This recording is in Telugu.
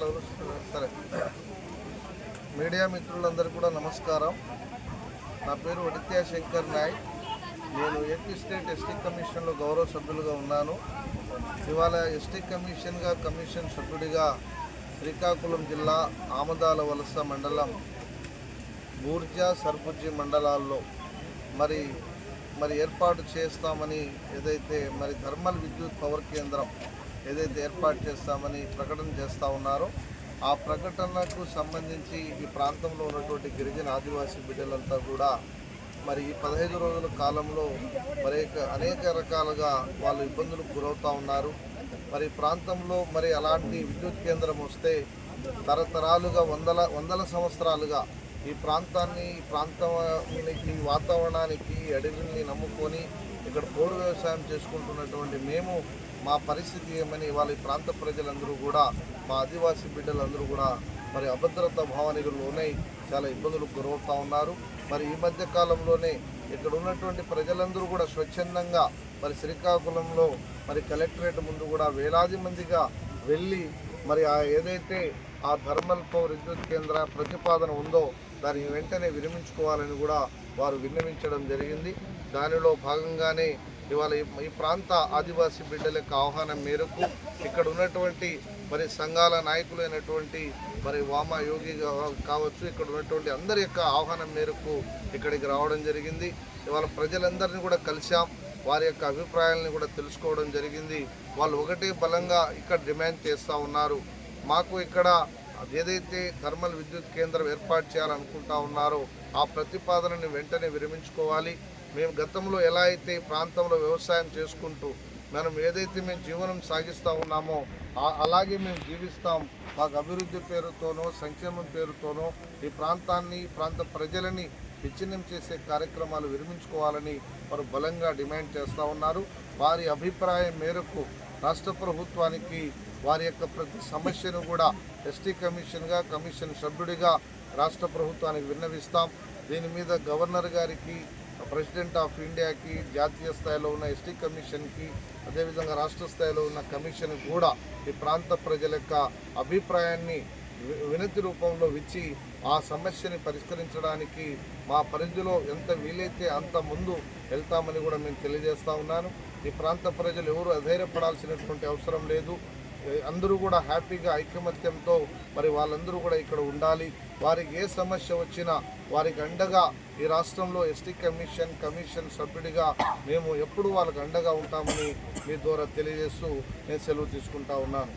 వాళ్ళు సరే. మీడియా మిత్రులందరూ కూడా నమస్కారం. నా పేరు వడిత్యా శంకర్ నాయక్. నేను ఏపీ స్టేట్ ఎస్టీ కమిషన్లో గౌరవ సభ్యులుగా ఉన్నాను. ఇవాళ ఎస్టీ కమిషన్గా కమిషన్ సభ్యుడిగా శ్రీకాకుళం జిల్లా ఆమదాల వలస మండలం బూర్జా సర్బుజ్జి మండలాల్లో మరి మరి ఏర్పాటు చేస్తామని ఏదైతే మరి థర్మల్ విద్యుత్ పవర్ కేంద్రం ఏదైతే ఏర్పాటు చేస్తామని ప్రకటన చేస్తూ ఉన్నారో ఆ ప్రకటనకు సంబంధించి ఈ ప్రాంతంలో ఉన్నటువంటి గిరిజన ఆదివాసీ బిడ్డలంతా కూడా మరి ఈ పదహైదు రోజుల కాలంలో మరి అనేక రకాలుగా వాళ్ళు ఇబ్బందులకు గురవుతూ ఉన్నారు. మరి ప్రాంతంలో మరి అలాంటి విద్యుత్ కేంద్రం వస్తే తరతరాలుగా వందల వందల సంవత్సరాలుగా ఈ ప్రాంతాన్ని ప్రాంతానికి వాతావరణానికి అడవిని నమ్ముకొని ఇక్కడ పోడు వ్యవసాయం చేసుకుంటున్నటువంటి మేము మా పరిస్థితి ఏమని వాళ్ళ ఈ ప్రాంత ప్రజలందరూ కూడా మా ఆదివాసీ బిడ్డలందరూ కూడా మరి అభద్రతా భావనకు లోనై చాలా ఇబ్బందులకు గురవుతూ ఉన్నారు. మరి ఈ మధ్య కాలంలోనే ఇక్కడ ఉన్నటువంటి ప్రజలందరూ కూడా స్వచ్ఛందంగా మరి శ్రీకాకుళంలో మరి కలెక్టరేట్ ముందు కూడా వేలాది మందిగా వెళ్ళి మరి ఆ ఏదైతే ఆ థర్మల్ పవర్ విద్యుత్ కేంద్ర ప్రతిపాదన ఉందో దాన్ని వెంటనే విరమించుకోవాలని కూడా వారు విన్నవించడం జరిగింది. దానిలో భాగంగానే ఇవాళ ఈ- ప్రాంత ఆదివాసీ బిడ్డల యొక్క ఆహ్వానం మేరకు ఇక్కడ ఉన్నటువంటి మరి సంఘాల నాయకులైనటువంటి మరి వామ యోగి కావచ్చు ఇక్కడ ఉన్నటువంటి అందరి యొక్క ఆహ్వానం మేరకు ఇక్కడికి రావడం జరిగింది. ఇవాళ ప్రజలందరినీ కూడా కలిశాం. వారి యొక్క అభిప్రాయాలను కూడా తెలుసుకోవడం జరిగింది. వాళ్ళు ఒకటే బలంగా ఇక్కడ డిమాండ్ చేస్తూ ఉన్నారు. మాకు ఇక్కడ ఏదైతే థర్మల్ విద్యుత్ కేంద్రం ఏర్పాటు చేయాలనుకుంటా ఉన్నారో ఆ ప్రతిపాదనని వెంటనే విరమించుకోవాలి. మేము గతంలో ఎలా అయితే ఈ ప్రాంతంలో వ్యవసాయం చేసుకుంటూ మనం ఏదైతే మేము జీవనం సాగిస్తూ ఉన్నామో అలాగే మేము జీవిస్తాం. మాకు అభివృద్ధి పేరుతోనో సంక్షేమం పేరుతోనో ఈ ప్రాంతాన్ని ప్రాంత ప్రజలని విచ్ఛిన్నం చేసే కార్యక్రమాలు విరమించుకోవాలని వారు బలంగా డిమాండ్ చేస్తూ ఉన్నారు. వారి అభిప్రాయం మేరకు రాష్ట్ర ప్రభుత్వానికి వారి యొక్క ప్రతి సమస్యను కూడా ఎస్టీ కమిషన్గా కమిషన్ సభ్యుడిగా రాష్ట్ర ప్రభుత్వానికి విన్నవిస్తాం. దీని మీద గవర్నర్ గారికి ప్రెసిడెంట్ ఆఫ్ ఇండియాకి జాతీయ స్థాయిలో ఉన్న ఎస్టీ కమిషన్కి అదేవిధంగా రాష్ట్ర స్థాయిలో ఉన్న కమిషన్ కూడా ఈ ప్రాంత ప్రజల యొక్క అభిప్రాయాన్ని వినతి రూపంలో ఇచ్చి ఆ సమస్యని పరిష్కరించడానికి మా పరిధిలో ఎంత వీలైతే అంత ముందు వెళ్తామని కూడా మేము తెలియజేస్తా ఉన్నాను. ఈ ప్రాంత ప్రజలు ఎవరు అధైర్యపడాల్సినటువంటి అవసరం లేదు. అందరూ కూడా హ్యాపీగా ఐకమత్యంతో మరి వాళ్ళందరూ కూడా ఇక్కడ ఉండాలి. వారికి ఏ సమస్య వచ్చినా వారికి అండగా ఈ రాష్ట్రంలో ఎస్టీ కమిషన్ కమిషన్ సభ్యుడిగా మేము ఎప్పుడు వాళ్ళకి అండగా ఉంటామని మీ ద్వారా తెలియజేస్తూ నేను సెలవు తీసుకుంటా ఉన్నాను.